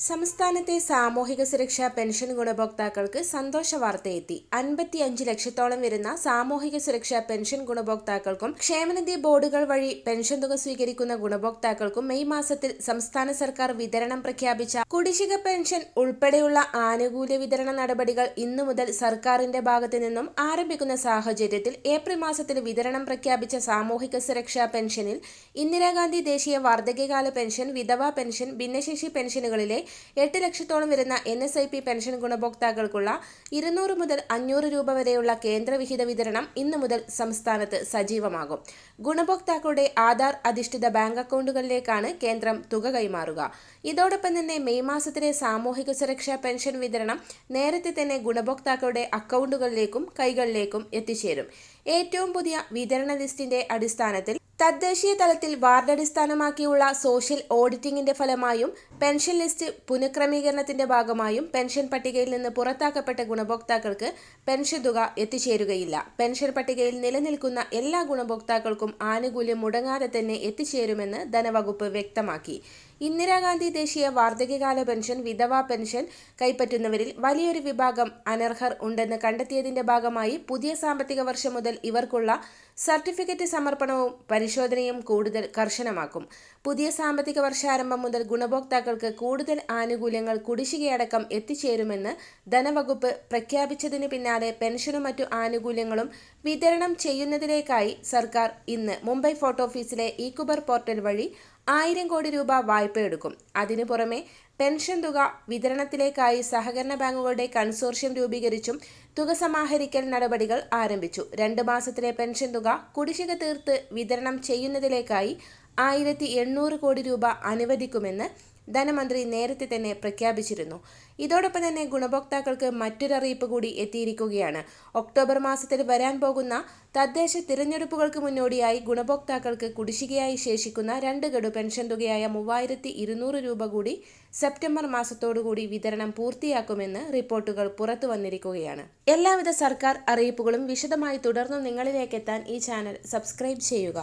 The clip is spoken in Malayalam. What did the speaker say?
സംസ്ഥാനത്തെ സാമൂഹിക സുരക്ഷാ പെൻഷൻ ഗുണഭോക്താക്കൾക്ക് സന്തോഷ വാർത്തയെത്തി. അൻപത്തിയഞ്ച് ലക്ഷത്തോളം വരുന്ന സാമൂഹിക സുരക്ഷാ പെൻഷൻ ഗുണഭോക്താക്കൾക്കും ക്ഷേമനിധി ബോർഡുകൾ വഴി പെൻഷൻ തുക സ്വീകരിക്കുന്ന ഗുണഭോക്താക്കൾക്കും മെയ് മാസത്തിൽ സംസ്ഥാന സർക്കാർ വിതരണം പ്രഖ്യാപിച്ച കുടിശ്ശിക പെൻഷൻ ഉൾപ്പെടെയുള്ള ആനുകൂല്യ വിതരണ നടപടികൾ ഇന്നു മുതൽ സർക്കാരിന്റെ ഭാഗത്തു നിന്നും ആരംഭിക്കുന്ന സാഹചര്യത്തിൽ ഏപ്രിൽ മാസത്തിൽ വിതരണം പ്രഖ്യാപിച്ച സാമൂഹിക സുരക്ഷാ പെൻഷനിൽ ഇന്ദിരാഗാന്ധി ദേശീയ വാർദ്ധക്യകാല പെൻഷൻ വിധവാ പെൻഷൻ ഭിന്നശേഷി പെൻഷനുകളിലെ എട്ട് ലക്ഷത്തോളം വരുന്ന N S I P pension ഗുണഭോക്താക്കൾക്കുള്ള ഇരുന്നൂറ് മുതൽ അഞ്ഞൂറ് രൂപ വരെയുള്ള കേന്ദ്രവിഹിത വിതരണം ഇന്നു മുതൽ സംസ്ഥാനത്ത് സജീവമാകും. ഗുണഭോക്താക്കളുടെ ആധാർ അധിഷ്ഠിത ബാങ്ക് അക്കൗണ്ടുകളിലേക്കാണ് കേന്ദ്രം തുക കൈമാറുക. ഇതോടൊപ്പം തന്നെ മെയ് മാസത്തിലെ സാമൂഹിക സുരക്ഷാ പെൻഷൻ വിതരണം നേരത്തെ തന്നെ ഗുണഭോക്താക്കളുടെ അക്കൗണ്ടുകളിലേക്കും കൈകളിലേക്കും എത്തിച്ചേരും. ഏറ്റവും പുതിയ വിതരണ ലിസ്റ്റിന്റെ അടിസ്ഥാനത്തിൽ തദ്ദേശീയ തലത്തിൽ വാർഡടിസ്ഥാനമാക്കിയുള്ള സോഷ്യൽ ഓഡിറ്റിംഗിന്റെ ഫലമായും പെൻഷൻ ലിസ്റ്റ് പുനഃക്രമീകരണത്തിന്റെ ഭാഗമായും പെൻഷൻ പട്ടികയിൽ നിന്ന് പുറത്താക്കപ്പെട്ട ഗുണഭോക്താക്കൾക്ക് പെൻഷൻ തുക എത്തിച്ചേരുകയില്ല. പെൻഷൻ പട്ടികയിൽ നിലനിൽക്കുന്ന എല്ലാ ഗുണഭോക്താക്കൾക്കും ആനുകൂല്യം മുടങ്ങാതെ തന്നെ എത്തിച്ചേരുമെന്ന് ധനവകുപ്പ് വ്യക്തമാക്കി. ഇന്ദിരാഗാന്ധി ദേശീയ വാർദ്ധക്യകാല പെൻഷൻ വിധവാ പെൻഷൻ കൈപ്പറ്റുന്നവരിൽ വലിയൊരു വിഭാഗം അനർഹർ ഉണ്ടെന്ന് കണ്ടെത്തിയതിന്റെ ഭാഗമായി പുതിയ സാമ്പത്തിക വർഷം മുതൽ ഇവർക്കുള്ള സർട്ടിഫിക്കറ്റ് സമർപ്പണവും പരിശോധനയും കൂടുതൽ കർശനമാക്കും. പുതിയ സാമ്പത്തിക വർഷാരംഭം മുതൽ ഗുണഭോക്താക്കൾക്ക് കൂടുതൽ ആനുകൂല്യങ്ങൾ കുടിശ്ശികയടക്കം എത്തിച്ചേരുമെന്ന് ധനവകുപ്പ് പ്രഖ്യാപിച്ചതിന് പിന്നാലെ പെൻഷനും മറ്റു ആനുകൂല്യങ്ങളും വിതരണം ചെയ്യുന്നതിലേക്കായി സർക്കാർ ഇന്ന് മുംബൈ ഫോർട്ട് ഓഫീസിലെ ഈക്കുബർ പോർട്ടൽ വഴി ആയിരം കോടി രൂപ വായ്പ എടുക്കും അതിനു പുറമെ പെൻഷൻ തുക വിതരണത്തിലേക്കായി സഹകരണ ബാങ്കുകളുടെ കൺസോർഷ്യം രൂപീകരിച്ചും തുക സമാഹരിക്കൽ നടപടികൾ ആരംഭിച്ചു. രണ്ട് മാസത്തിലെ പെൻഷൻ തുക കുടിശ്ശിക തീർത്ത് വിതരണം ചെയ്യുന്നതിലേക്കായി ആയിരത്തി എണ്ണൂറ് കോടി രൂപ അനുവദിക്കുമെന്ന് ധനമന്ത്രി നേരത്തെ തന്നെ പ്രഖ്യാപിച്ചിരുന്നു. ഇതോടൊപ്പം തന്നെ ഗുണഭോക്താക്കൾക്ക് മറ്റൊരറിയിപ്പ് കൂടി എത്തിയിരിക്കുകയാണ്. ഒക്ടോബർ മാസത്തിൽ വരാൻ പോകുന്ന തദ്ദേശ തിരഞ്ഞെടുപ്പുകൾക്ക് മുന്നോടിയായി ഗുണഭോക്താക്കൾക്ക് കുടിശ്ശികയായി ശേഷിക്കുന്ന രണ്ട് ഗഡു പെൻഷൻ തുകയായ മൂവായിരത്തി ഇരുന്നൂറ് രൂപ കൂടി സെപ്റ്റംബർ മാസത്തോടുകൂടി വിതരണം പൂർത്തിയാക്കുമെന്ന് റിപ്പോർട്ടുകൾ പുറത്തു വന്നിരിക്കുകയാണ്. എല്ലാവിധ സർക്കാർ അറിയിപ്പുകളും വിശദമായി തുടർന്നും നിങ്ങളിലേക്കെത്താൻ ഈ ചാനൽ സബ്സ്ക്രൈബ് ചെയ്യുക.